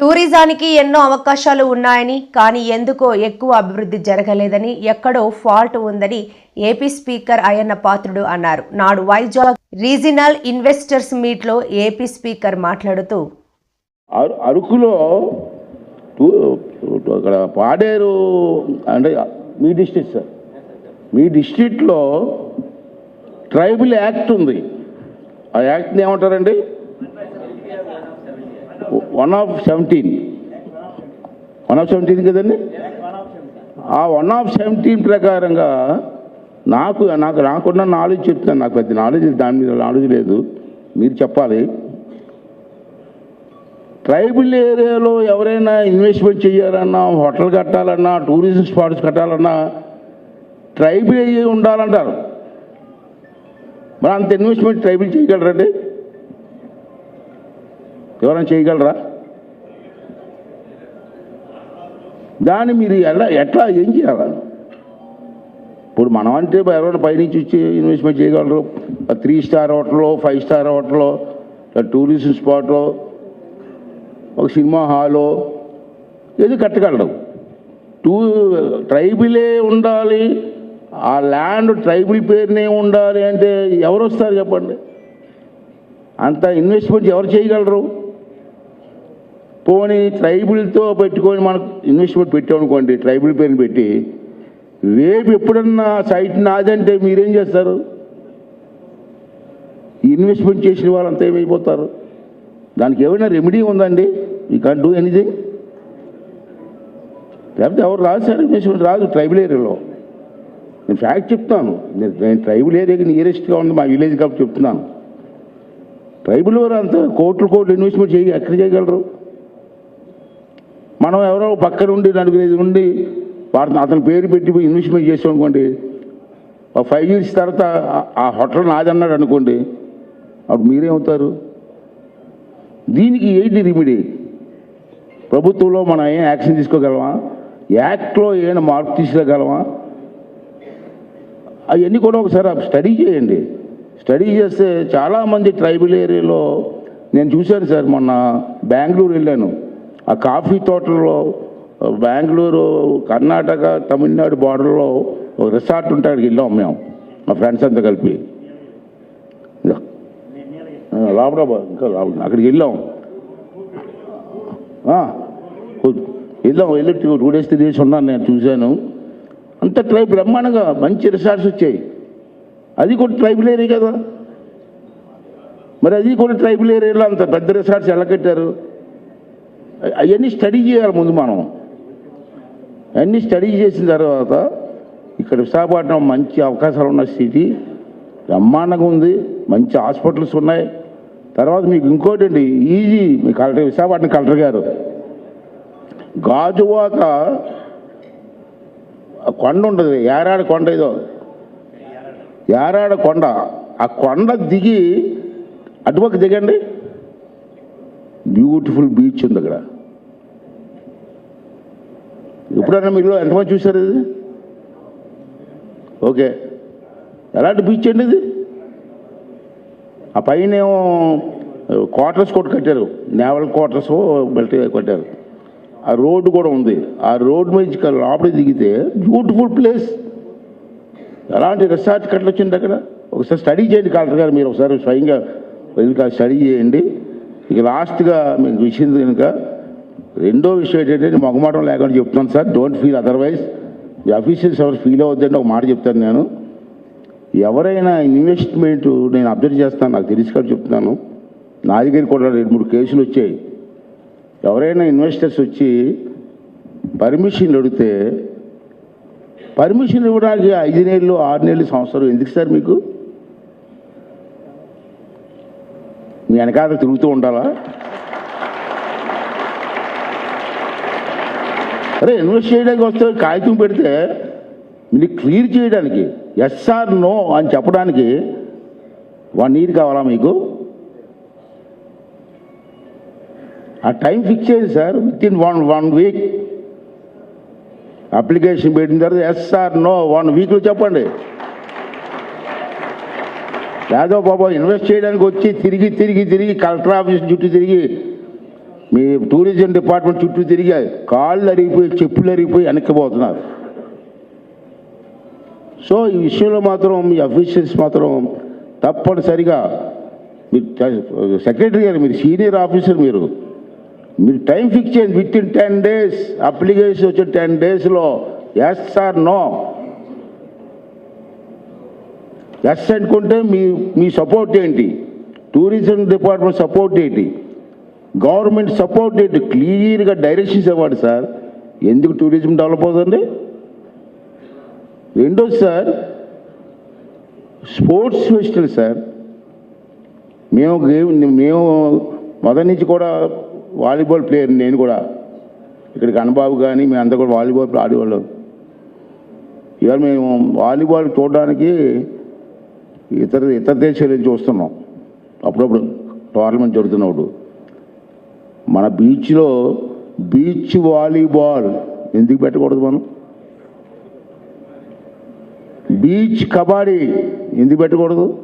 టూరిజానికి ఎన్నో అవకాశాలు ఉన్నాయని కానీ ఎందుకో ఎక్కువ అభివృద్ధి జరగలేదని ఎక్కడో ఫాల్ట్ ఉందని ఏపీ స్పీకర్ అయ్యన్న పాత్రుడు అన్నారు. నాడు వైజాగ్ రీజినల్ ఇన్వెస్టర్స్ మీట్లో ఏపీ స్పీకర్ మాట్లాడుతూ అరు- అరకులో అక్కడ పాడేరు అంటే మీ డిస్ట్రిక్ట్ సార్. మీ డిస్ట్రిక్ట్లో ట్రైబల్ యాక్ట్ ఉంది. ఆ యాక్ట్ని ఏమంటారండి? One of seventeen. One of seventeen కదండి? ఆ వన్ ఆఫ్ సెవెంటీన్ ప్రకారంగా నాకు నాకు నాకున్న నాలెడ్జ్ చెప్తాను నాకు పెద్ద నాలెడ్జ్ దాని మీద నాలెడ్జ్ లేదు. మీరు చెప్పాలి. ట్రైబల్ ఏరియాలో ఎవరైనా ఇన్వెస్ట్మెంట్ చేయాలన్నా హోటల్ కట్టాలన్నా టూరిజం స్పాట్స్ కట్టాలన్నా ట్రైబల్ అయ్యి ఉండాలంటారు. మరి అంత ఇన్వెస్ట్మెంట్ ట్రైబల్ చేయగలరండి? ఎవరైనా చేయగలరా? దాన్ని మీరు ఎలా ఎట్లా ఏం చేయాలి? ఇప్పుడు మనం అంటే ఎవరైనా పైనుంచి వచ్చి ఇన్వెస్ట్మెంట్ చేయగలరు. త్రీ స్టార్ హోటల్లో ఫైవ్ స్టార్ హోటల్లో టూరిజం స్పాట్లో ఒక సినిమా హాలో ఏది కట్టగలరు. టూ ట్రైబులే ఉండాలి. ఆ ల్యాండ్ ట్రైబుల్ పేరునే ఉండాలి అంటే ఎవరు వస్తారు చెప్పండి? అంత ఇన్వెస్ట్మెంట్ ఎవరు చేయగలరు? పోనీ ట్రైబుల్తో పెట్టుకొని మనకు ఇన్వెస్ట్మెంట్ పెట్టామనుకోండి ట్రైబుల్ పేరుని పెట్టి రేపు ఎప్పుడన్నా సైట్ నాదంటే మీరేం చేస్తారు? ఇన్వెస్ట్మెంట్ చేసిన వాళ్ళంతా ఏమైపోతారు? దానికి ఏమైనా రెమెడీ ఉందండి? యూ కాన్ డూ ఎనీథింగ్ లేకపోతే ఎవరు రాదు సార్ ఇన్వెస్ట్మెంట్ రాదు ట్రైబల్ ఏరియాలో. నేను ఫ్యాక్ట్ చెప్తాను. నేను ట్రైబుల్ ట్రైబల్ ఏరియాకి నియరెస్ట్గా ఉంది మా విలేజ్ కాబట్టి చెప్తున్నాను. ట్రైబుల్ వారు అంతా కోట్లు కోట్లు ఇన్వెస్ట్మెంట్ చేయ ఎక్కడ చేయగలరు? మనం ఎవరో పక్కన ఉండి నలుగురు ఉండి వారిని అతని పేరు పెట్టి ఇన్వెస్ట్మెంట్ చేసాం అనుకోండి ఫైవ్ ఇయర్స్ తర్వాత ఆ- హోటల్ నాదన్నాడు అనుకోండి అప్పుడు మీరేమవుతారు? దీనికి ఏంటి రిమిడీ ప్రభుత్వంలో మనం ఏం యాక్షన్ తీసుకోగలమా? యాక్ట్లో ఏమైనా మార్పు తీసుకోగలమా అవన్నీ కూడా ఒకసారి స్టడీ చేయండి. స్టడీ చేస్తే చాలామంది ట్రైబల్ ఏరియాలో నేను చూశాను సార్ మొన్న బెంగళూరు వెళ్ళాను. ఆ కాఫీ తోటల్లో బెంగళూరు కర్ణాటక తమిళనాడు బార్డర్లో ఒక రిసార్ట్ ఉంటే అక్కడికి వెళ్ళాం మేము మా ఫ్రెండ్స్ అంతా కలిపి. ఇదో. లోపల ఇంకా లోపల అక్కడికి వెళ్ళాం. ఆ, వెళ్ళాం వెళ్ళి టూ డేస్ త్రీ డేస్ ఉన్నాను నేను చూశాను. అంత ట్రైబ్ బ్రహ్మాండంగా మంచి రిసార్ట్స్ వచ్చాయి. అది కూడా ట్రైబుల్ ఏరియా కదా. మరి అది కూడా ట్రైబుల్ ఏరియాలో అంత పెద్ద రిసార్ట్స్ ఎలా కట్టారు? అవన్నీ స్టడీ చేయాలి ముందు మనం. అన్నీ స్టడీ చేసిన తర్వాత ఇక్కడ విశాఖపట్నం మంచి అవకాశాలు ఉన్న సిటీ బ్రహ్మాండంగా ఉంది మంచి హాస్పిటల్స్ ఉన్నాయి. తర్వాత మీకు ఇంకోటి అండి ఈజీ మీ కలెక్టర్ విశాఖపట్నం కలెక్టర్ గారు. గాజువాక ఆ కొండ ఉంటుంది ఏరాడ కొండ ఏదో. ఏరాడ కొండ. ఆ కొండ దిగి అటుపక్క దిగండి. బ్యూటిఫుల్ బీచ్ ఉంది అక్కడ. ఎప్పుడన్నా మీరు ఎంతమంది చూశారు ఇది? ఓకే. ఎలాంటి బీచ్ అండి ఇది? ఆ పైన ఏమో క్వార్టర్స్ కూడా కట్టారు. నేవల్ క్వార్టర్స్ బెల్ట్ కట్టారు. ఆ రోడ్డు కూడా ఉంది. ఆ రోడ్డు మీద లోపలికి దిగితే బ్యూటిఫుల్ ప్లేస్. ఎలాంటి రిసార్ట్ కట్టొచ్చింది అక్కడ? ఒకసారి స్టడీ చేయండి కలెక్టర్ గారు. మీరు ఒకసారి స్వయంగా వెళ్ళి స్టడీ చేయండి. ఇక లాస్ట్గా మీకు విషయం కనుక రెండో విషయం ఏంటంటే మగమాటం లేకుండా చెప్తున్నాను సార్. డోంట్ ఫీల్ అదర్వైజ్ ఈ అఫీషియల్స్ ఎవరు ఫీల్ అవుతుందంటే ఒక మాట చెప్తాను నేను. ఎవరైనా ఇన్వెస్ట్మెంట్ నేను అబ్జర్వ్ చేస్తాను నాకు తెలిసి కూడా చెప్తున్నాను. నా దగ్గర కూడా రెండు మూడు కేసులు వచ్చాయి. ఎవరైనా ఇన్వెస్టర్స్ వచ్చి పర్మిషన్ అడిగితే పర్మిషన్ ఇవ్వడానికి ఐదు నెలలు ఆరు నెలలు సంవత్సరం ఎందుకు సార్ మీకు? మీ వెనకాల తిరుగుతూ ఉండాలా? అరే ఇన్వెస్ట్ చేయడానికి వస్తే కాగితం పెడితే మీరు క్లియర్ చేయడానికి ఎస్ఆర్ నో అని చెప్పడానికి వన్ ఇయర్ కావాలా మీకు? ఆ టైం ఫిక్స్ చేయండి sir within one one week application పెట్టిన తర్వాత ఎస్ఆర్ నో వన్ వీక్లో చెప్పండి. యాదవ్ బాబా ఇన్వెస్ట్ చేయడానికి వచ్చి తిరిగి తిరిగి తిరిగి కలెక్టర్ ఆఫీస్ చుట్టూ తిరిగి మీ టూరిజం డిపార్ట్మెంట్ చుట్టూ తిరిగి కాళ్ళు అరిగిపోయి చెప్పులు అరిగిపోయి వెనక్కిపోతున్నారు. సో ఈ విషయంలో మాత్రం మీ అఫీషియల్స్ మాత్రం తప్పనిసరిగా మీరు సెక్రటరీ గారు మీరు సీనియర్ ఆఫీసర్ మీరు మీరు టైం ఫిక్స్ చేయండి. Within ten days application వచ్చిన టెన్ డేస్లో ఎస్ సార్ నో ఎస్ అనుకుంటే మీ మీ సపోర్ట్ ఏంటి? టూరిజం డిపార్ట్మెంట్ సపోర్ట్ ఏంటి? గవర్నమెంట్ సపోర్ట్ ఏంటి? క్లియర్గా డైరెక్షన్స్ ఇవ్వండి సార్. ఎందుకు టూరిజం డెవలప్ అవుతుంది? రెండోది సార్ స్పోర్ట్స్ ఫెస్టివల్ సార్. మేము గేమ్ మేము మొదటి నుంచి కూడా వాలీబాల్ ప్లేయర్ నేను కూడా. ఇక్కడ కన్నబాబు కానీ మేము అందరూ కూడా వాలీబాల్ ఆడేవాళ్ళం. ఇవాళ మేము వాలీబాల్ చూడడానికి ఇతర ఇతర దేశాల నుంచి చూస్తున్నాం అప్పుడప్పుడు టోర్నమెంట్ జరుగుతున్నప్పుడు. మన బీచ్లో బీచ్ వాలీబాల్ ఎందుకు పెట్టకూడదు మనం? బీచ్ కబడ్డీ ఎందుకు పెట్టకూడదు?